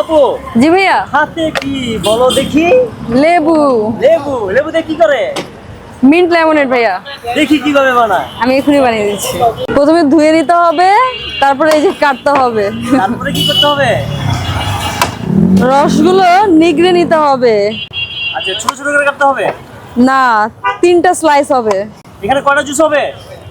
আপু জি ভাইয়া। হাতে কি বলো দেখি? লেবু। লেবু কি করে? মিন্ট লেমনেড ভাইয়া। দেখি কীভাবে বানায়। আমি এখনই বানিয়ে দিচ্ছি। প্রথমে ধুয়ে নিতে হবে তারপরে এই যে কাটতে হবে। তারপরে কি করতে হবে? রসগুলো নিগড়ে নিতে হবে। আচ্ছা ছোট ছোট করে কাটতে হবে? না তিনটা স্লাইস হবে। এখানে কয়টা জুস হবে?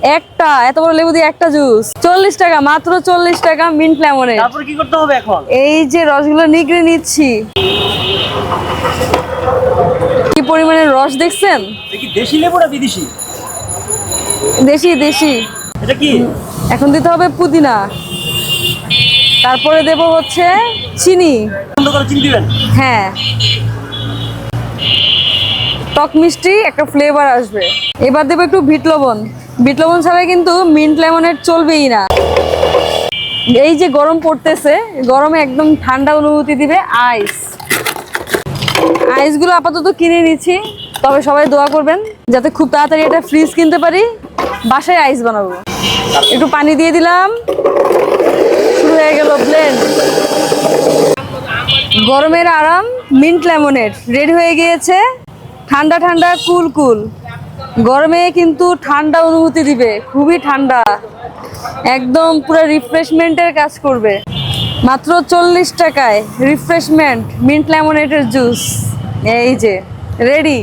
একটা এত বড় লেবু দিয়ে একটা জুস চল্লিশ টাকা মাত্র চল্লিশ টাকা মিন্ট লেমনের তারপরে কি করতে হবে এখন? এই যে রসগুলো নিগড়ে নিচ্ছি। কি পরিমাণে রস দেখছেন? দেখি দেশি লেবু না বিদেশি? দেশি দেশি। এটা কি? এখন দিতে হবে পুদিনা। তারপরে দেব হচ্ছে চিনি। চিনি দিবেন? হ্যাঁ। টক মিষ্টি একটা ফ্লেভার আসবে। এবার দেবো একটু ভিট লবণ। বিট লবণ ছাড়া কিন্তু মিন্ট লেমনের চলবেই না। এই যে গরম পড়তেছে, গরমে একদম ঠান্ডা অনুভূতি দিবে আইস। আইসগুলো আপাতত কিনে নিচ্ছি, তবে সবাই দোয়া করবেন যাতে খুব তাড়াতাড়ি এটা ফ্রিজ কিনতে পারি, বাসায় আইস বানাবো। একটু পানি দিয়ে দিলাম, শুরু হয়ে গেল ব্লেন্ড গরমের আরাম, মিন্ট লেমনেড রেডি হয়ে গিয়েছে, ঠান্ডা ঠান্ডা, কুল কুল। গরমে কিন্তু ঠান্ডা অনুভূতি দিবে, খুবই ঠান্ডা। একদম পুরো রিফ্রেশমেন্টের কাজ করবে। মাত্র চল্লিশ টাকায় রিফ্রেশমেন্ট মিন্ট ল্যামোনেটের জুস এই যে রেডি